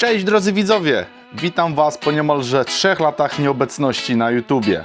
Cześć drodzy widzowie! Witam Was po niemalże trzech latach nieobecności na YouTubie.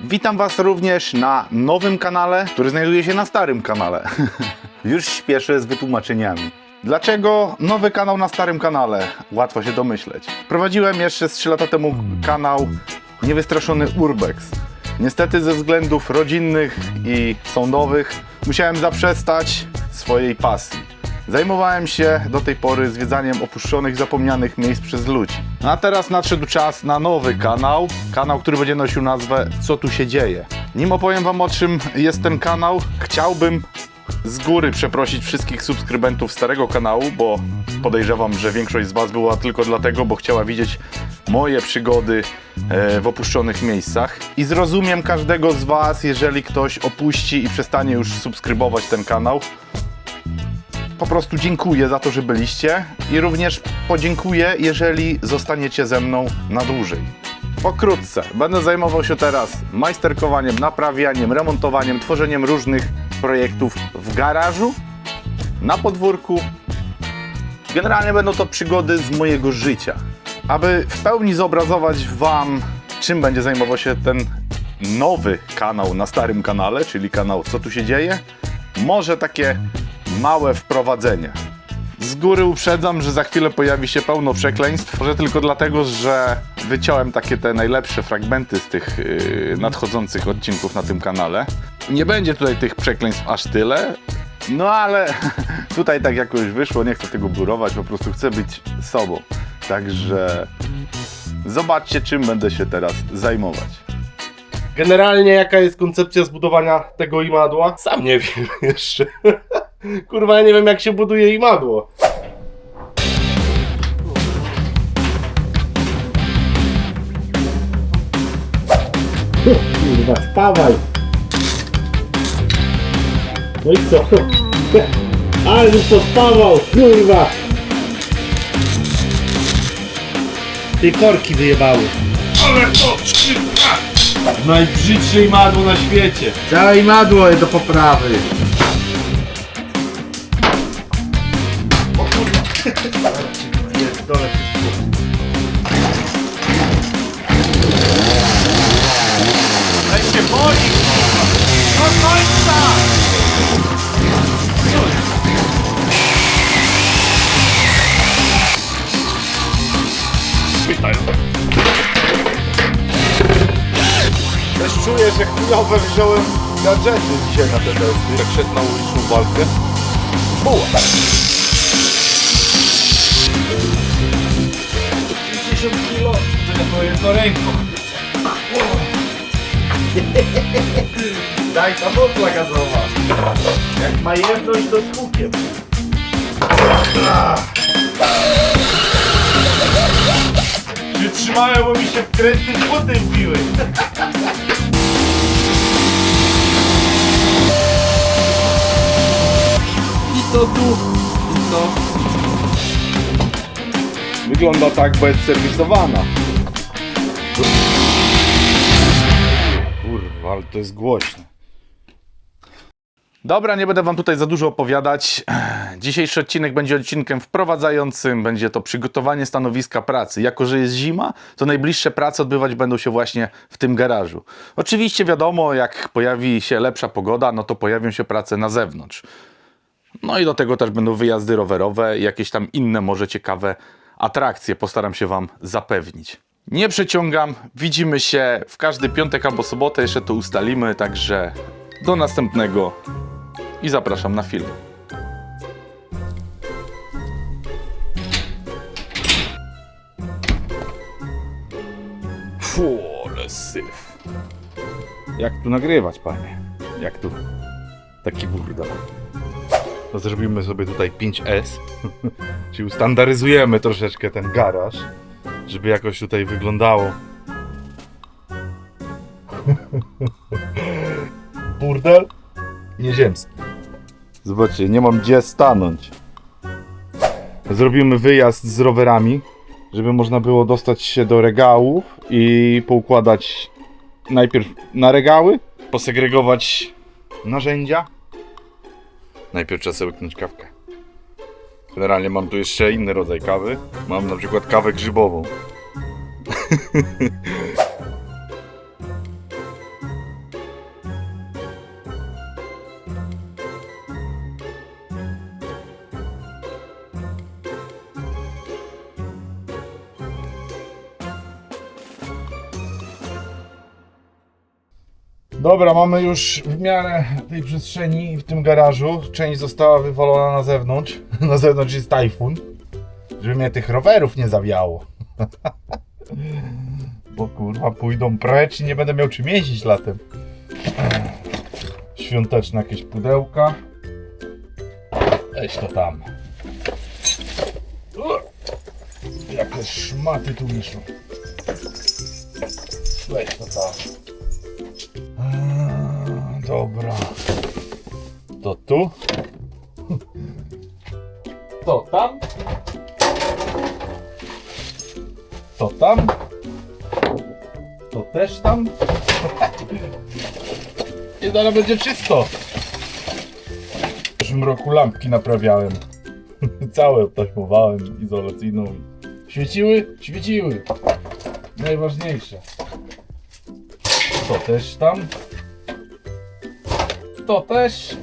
Witam Was również na nowym kanale, który znajduje się na starym kanale. Już śpieszę z wytłumaczeniami. Dlaczego nowy kanał na starym kanale? Łatwo się domyśleć. Prowadziłem jeszcze z 3 lata temu kanał Niewystraszony Urbex. Niestety ze względów rodzinnych i sądowych musiałem zaprzestać swojej pasji. Zajmowałem się do tej pory zwiedzaniem opuszczonych, zapomnianych miejsc przez ludzi. No a teraz nadszedł czas na nowy kanał. Kanał, który będzie nosił nazwę Co tu się dzieje. Nim opowiem Wam o czym jest ten kanał, chciałbym z góry przeprosić wszystkich subskrybentów starego kanału, bo podejrzewam, że większość z Was była tylko dlatego, bo chciała widzieć moje przygody e, w opuszczonych miejscach. I zrozumiem każdego z Was, jeżeli ktoś opuści i przestanie już subskrybować ten kanał po prostu dziękuję za to, że byliście i również podziękuję, jeżeli zostaniecie ze mną na dłużej. Pokrótce, będę zajmował się teraz majsterkowaniem, naprawianiem, remontowaniem, tworzeniem różnych projektów w garażu, na podwórku. Generalnie będą to przygody z mojego życia. Aby w pełni zobrazować Wam, czym będzie zajmował się ten nowy kanał na starym kanale, czyli kanał Co tu się dzieje, może takie małe wprowadzenie. Z góry uprzedzam, że za chwilę pojawi się pełno przekleństw, może tylko dlatego, że wyciąłem takie te najlepsze fragmenty z tych yy, nadchodzących odcinków na tym kanale. Nie będzie tutaj tych przekleństw aż tyle, no ale tutaj tak jakoś wyszło, nie chcę tego blurować, po prostu chcę być sobą. Także zobaczcie, czym będę się teraz zajmować. Generalnie jaka jest koncepcja zbudowania tego imadła? Sam nie wiem jeszcze. Kurwa, ja nie wiem jak się buduje imadło. Kurwa, stawaj. No i co? Ale już pospawał, kurwa. Ty korki wyjebały. Ale to Najbrzydsze imadło na świecie. Całe madło do poprawy. Że chujowe wziąłem gadżety dzisiaj na te testy. Jak szedł na uliczną walkę. Buła. 50 kilo. To jedną ręką. Daj ta botla gazowa. Jak ma jedność, to z hukiem. Wytrzymałem, bo mi się wkrętny buty wbiły. I to tu, i to. Wygląda tak, bo jest serwisowana. Kurwa, ale to jest głośne. Dobra, nie będę Wam tutaj za dużo opowiadać. Dzisiejszy odcinek będzie odcinkiem wprowadzającym. Będzie to przygotowanie stanowiska pracy. Jako, że jest zima, to najbliższe prace odbywać będą się właśnie w tym garażu. Oczywiście wiadomo, jak pojawi się lepsza pogoda, no to pojawią się prace na zewnątrz. No i do tego też będą wyjazdy rowerowe i jakieś tam inne może ciekawe atrakcje. Postaram się Wam zapewnić. Nie przeciągam, widzimy się w każdy piątek albo sobotę, jeszcze to ustalimy, także do następnego i zapraszam na film. Fu, ale syf. Jak tu nagrywać, panie? Jak tu? Taki burdel. To zrobimy sobie tutaj 5S, czyli ustandaryzujemy troszeczkę ten garaż, żeby jakoś tutaj wyglądało. Burdel nieziemski. Zobaczcie, nie mam gdzie stanąć. Zrobimy wyjazd z rowerami, żeby można było dostać się do regałów i poukładać najpierw na regały, posegregować narzędzia. Najpierw trzeba sobie łyknąć kawkę. Generalnie mam tu jeszcze inny rodzaj kawy. Mam na przykład kawę grzybową. Dobra, mamy już w miarę tej przestrzeni w tym garażu. Część została wywalona na zewnątrz. Na zewnątrz jest tajfun. Żeby mnie tych rowerów nie zawiało. Bo kurwa pójdą precz i nie będę miał czym jeździć latem. Świąteczne jakieś pudełka. Weź to tam. U! Jakieś szmaty tu miszą. Weź to tam. Dobra. To tu. To tam. To tam. To też tam. I zaraz będzie czysto. W zeszłym roku lampki naprawiałem. Całe obtaśmowałem izolacyjną. Świeciły? Świeciły. Najważniejsze. To też tam. To też.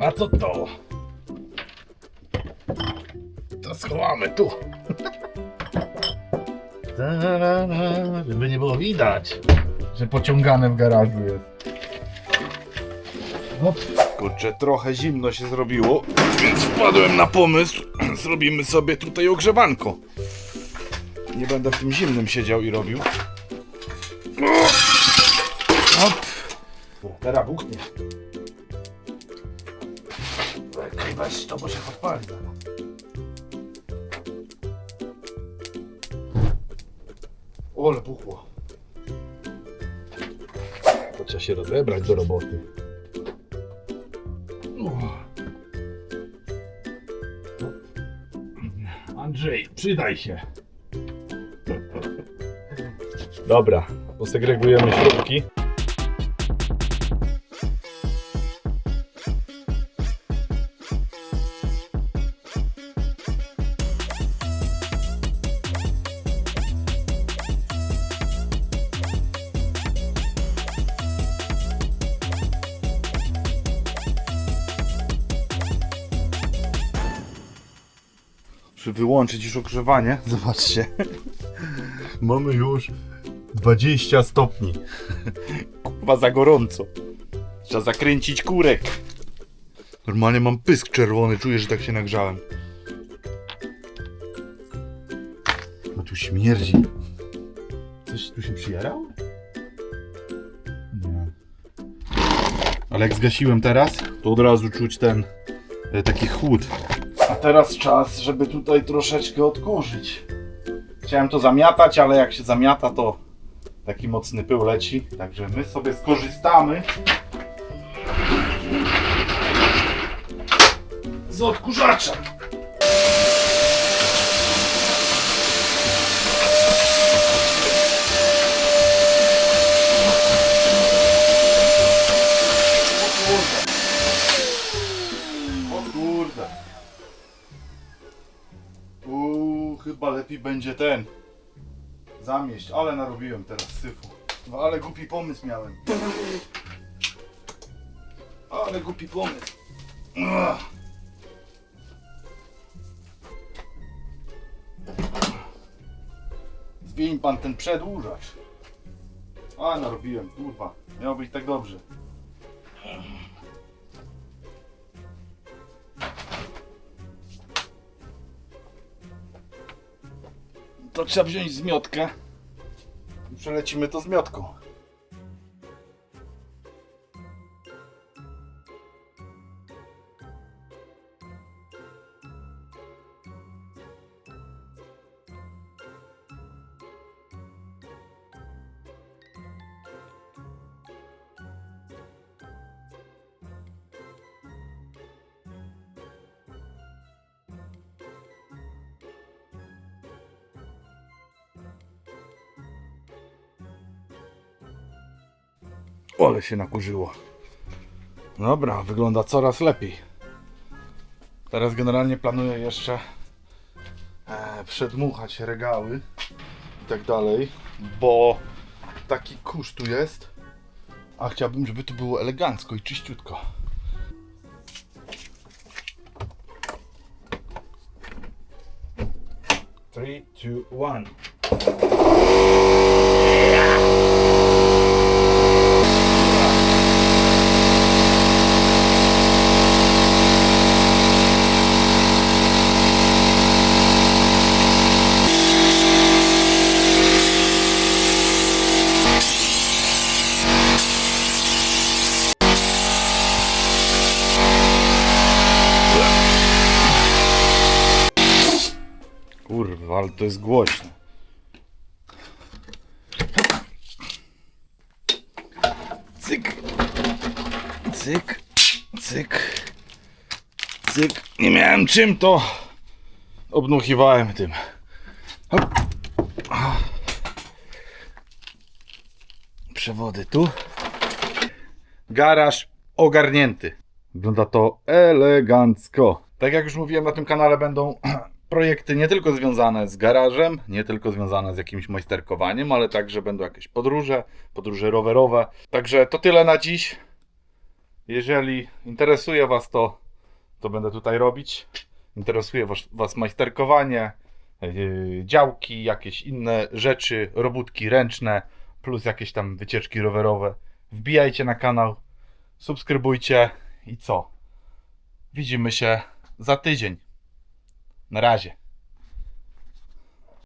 A co to? To schowamy tu. Żeby nie było widać, że pociągane w garażu jest. No, kurczę, trochę zimno się zrobiło, więc wpadłem na pomysł. Zrobimy sobie tutaj ogrzewanko. Nie będę w tym zimnym siedział i robił. Hop. Teraz buchnie. Weź, weź to, bo się podpali zaraz. Ole buchło. To trzeba się rozebrać do roboty. Andrzej, przydaj się. Dobra, posegregujemy śrubki. Muszę wyłączyć już ogrzewanie. Zobaczcie. Mamy już 20 stopni. Kurwa za gorąco. Trzeba zakręcić kurek. Normalnie mam pysk czerwony, czuję, że tak się nagrzałem. No tu śmierdzi. Coś tu się przyjarał? Nie. Ale jak zgasiłem teraz, to od razu czuć ten e, taki chłód. A teraz czas, żeby tutaj troszeczkę odkurzyć. Chciałem to zamiatać, ale jak się zamiata, to taki mocny pył leci. Także my sobie skorzystamy z odkurzacza. Chyba lepiej będzie ten. Zamieść, ale narobiłem teraz syfu. No, ale głupi pomysł miałem. Ale głupi pomysł. Ugh. Zmień pan ten przedłużacz. A, narobiłem, kurwa. Miało być tak dobrze. To trzeba wziąć zmiotkę przelecimy to zmiotką. Ale się nakurzyło. Dobra, wygląda coraz lepiej. Teraz generalnie planuję jeszcze e, przedmuchać regały i tak dalej, bo taki kurz tu jest, a chciałbym, żeby to było elegancko i czyściutko. Three, two, one. Kurwa, ale to jest głośne. Cyk. Cyk. Cyk. Cyk. Nie miałem czym to. Obnuchiwałem tym. Przewody tu. Garaż ogarnięty. Wygląda to elegancko. Tak jak już mówiłem, na tym kanale będą projekty nie tylko związane z garażem, nie tylko związane z jakimś majsterkowaniem, ale także będą jakieś podróże, podróże rowerowe. Także to tyle na dziś. Jeżeli interesuje Was to, to będę tutaj robić. Interesuje Was, was majsterkowanie, yy, działki, jakieś inne rzeczy, robótki ręczne, plus jakieś tam wycieczki rowerowe. Wbijajcie na kanał, subskrybujcie i co? Widzimy się za tydzień. Na razie.